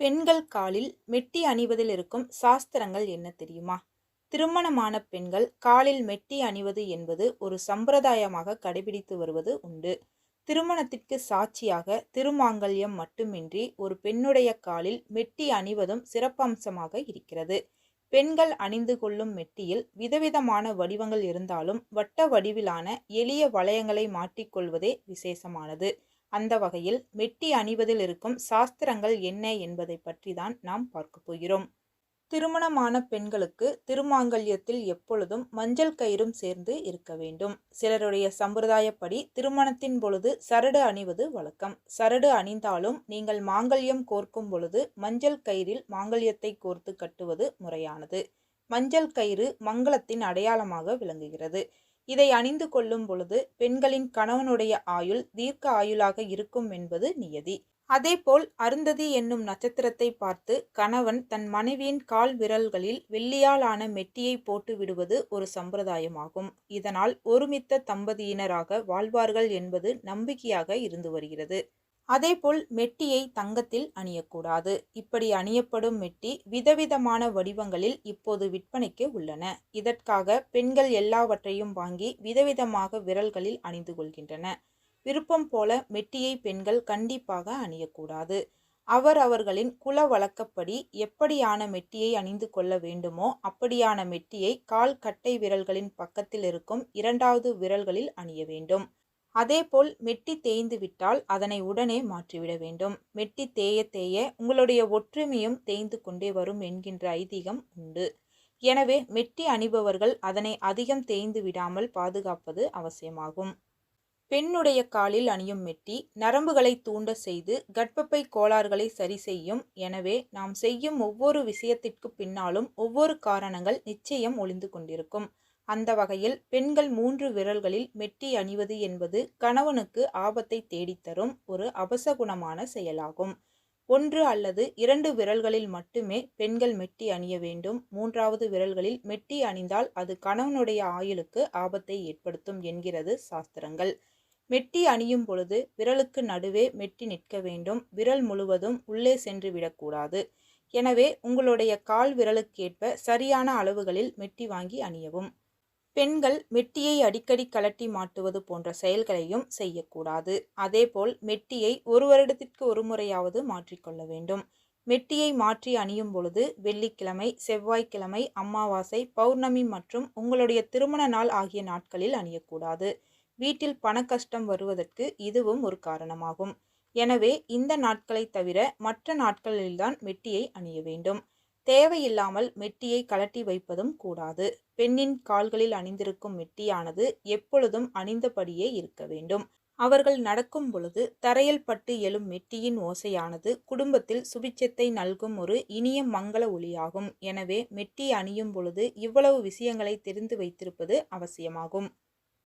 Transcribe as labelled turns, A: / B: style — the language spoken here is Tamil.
A: பெண்கள் காலில் மெட்டி அணிவதில் இருக்கும் சாஸ்திரங்கள் என்ன தெரியுமா? திருமணமான பெண்கள் காலில் மெட்டி அணிவது என்பது ஒரு சம்பிரதாயமாக கடைபிடித்து வருவது உண்டு. திருமணத்திற்கு சாட்சியாக திருமாங்கல்யம் மட்டுமின்றி ஒரு பெண்ணுடைய காலில் மெட்டி அணிவதும் சிறப்பம்சமாக இருக்கிறது. பெண்கள் அணிந்து கொள்ளும் மெட்டியில் விதவிதமான வடிவங்கள் இருந்தாலும் வட்ட வடிவிலான எளிய வளையங்களை மாட்டிக்கொள்வதே விசேஷமானது. அந்த வகையில் மெட்டி அணிவதில் இருக்கும் சாஸ்திரங்கள் என்ன என்பதை பற்றி தான் நாம் பார்க்க போகிறோம். திருமணமான பெண்களுக்கு திருமாங்கல்யத்தில் எப்பொழுதும் மஞ்சள் கயிறும் சேர்ந்து இருக்க வேண்டும். சிலருடைய சம்பிரதாயப்படி திருமணத்தின் பொழுது சரடு அணிவது வழக்கம். சரடு அணிந்தாலும் நீங்கள் மாங்கல்யம் கோர்க்கும் பொழுது மஞ்சள் கயிறில் மாங்கல்யத்தை கோர்த்து கட்டுவது முறையானது. மஞ்சள் கயிறு மங்களத்தின் அடையாளமாக விளங்குகிறது. இதை அணிந்து கொள்ளும் பொழுது பெண்களின் கணவனுடைய ஆயுள் தீர்க்க ஆயுளாக இருக்கும் என்பது நியதி. அதேபோல் அருந்ததி என்னும் நட்சத்திரத்தை பார்த்து கணவன் தன் மனைவியின் கால் விரல்களில் வெள்ளியாலான மெட்டியை போட்டு விடுவது ஒரு சம்பிரதாயமாகும். இதனால் ஒருமித்த தம்பதியினராக வாழ்வார்கள் என்பது நம்பிக்கையாக இருந்து வருகிறது. அதேபோல் மெட்டியை தங்கத்தில் அணியக்கூடாது. இப்படி அணியப்படும் மெட்டி விதவிதமான வடிவங்களில் இப்போது விற்பனைக்கு உள்ளன. இதற்காக பெண்கள் எல்லாவற்றையும் வாங்கி விதவிதமாக விரல்களில் அணிந்து கொள்கின்றன. விருப்பம் போல மெட்டியை பெண்கள் கண்டிப்பாக அணியக்கூடாது. அவர் அவர்களின் குல வழக்கப்படி எப்படியான மெட்டியை அணிந்து கொள்ள வேண்டுமோ அப்படியான மெட்டியை கால் கட்டை விரல்களின் பக்கத்தில் இருக்கும் இரண்டாவது விரல்களில் அணிய வேண்டும். அதேபோல் மெட்டி தேய்ந்து விட்டால் அதனை உடனே மாற்றிவிட வேண்டும். மெட்டி தேய தேய உங்களுடைய ஒற்றுமையும் தேய்ந்து கொண்டே வரும் என்கின்ற ஐதீகம் உண்டு. எனவே மெட்டி அணிபவர்கள் அதனை அதிகம் தேய்ந்து விடாமல் பாதுகாப்பது அவசியமாகும். பெண்ணுடைய காலில் அணியும் மெட்டி நரம்புகளை தூண்ட செய்து கர்ப்பப்பை கோளாறுகளை சரி செய்யும். எனவே நாம் செய்யும் ஒவ்வொரு விஷயத்திற்கு பின்னாலும் ஒவ்வொரு காரணங்கள் நிச்சயம் ஒளிந்து கொண்டிருக்கும். அந்த வகையில் பெண்கள் மூன்று விரல்களில் மெட்டி அணிவது என்பது கணவனுக்கு ஆபத்தை தேடித்தரும் ஒரு அபசகுணமான செயலாகும். ஒன்று அல்லது இரண்டு விரல்களில் மட்டுமே பெண்கள் மெட்டி அணிய வேண்டும். மூன்றாவது விரல்களில் மெட்டி அணிந்தால் அது கணவனுடைய ஆயுளுக்கு ஆபத்தை ஏற்படுத்தும் என்கிறது சாஸ்திரங்கள். மெட்டி அணியும் பொழுது விரலுக்கு நடுவே மெட்டி நிற்க வேண்டும். விரல் முழுவதும் உள்ளே சென்று விடக்கூடாது. எனவே உங்களுடைய கால் விரலுக்கேற்ப சரியான அளவுகளில் மெட்டி வாங்கி அணியவும். பெண்கள் மெட்டியை அடிக்கடி கலட்டி மாட்டுவது போன்ற செயல்களையும் செய்யக்கூடாது. அதேபோல் மெட்டியை ஒரு வருடத்திற்கு ஒரு முறையாவது மாற்றிக்கொள்ள வேண்டும். மெட்டியை மாற்றி அணியும் பொழுது வெள்ளிக்கிழமை செவ்வாய்க்கிழமை அமாவாசை பௌர்ணமி மற்றும் உங்களுடைய திருமண நாள் ஆகிய நாட்களில் அணியக்கூடாது. வீட்டில் பண கஷ்டம் வருவதற்கு இதுவும் ஒரு காரணமாகும். எனவே இந்த நாட்களை தவிர மற்ற நாட்களில்தான் மெட்டியை அணிய வேண்டும். தேவையில்லாமல் மெட்டியை கலட்டி வைப்பதும் கூடாது. பெண்ணின் கால்களில் அணிந்திருக்கும் மெட்டியானது எப்பொழுதும் அணிந்தபடியே இருக்க வேண்டும். அவர்கள் நடக்கும் பொழுது தரையில் பட்டு எழும் மெட்டியின் ஓசையானது குடும்பத்தில் சுபிச்சத்தை நல்கும் ஒரு இனிய மங்கள ஒளியாகும். எனவே மெட்டி அணியும் பொழுது இவ்வளவு விஷயங்களை தெரிந்து வைத்திருப்பது அவசியமாகும்.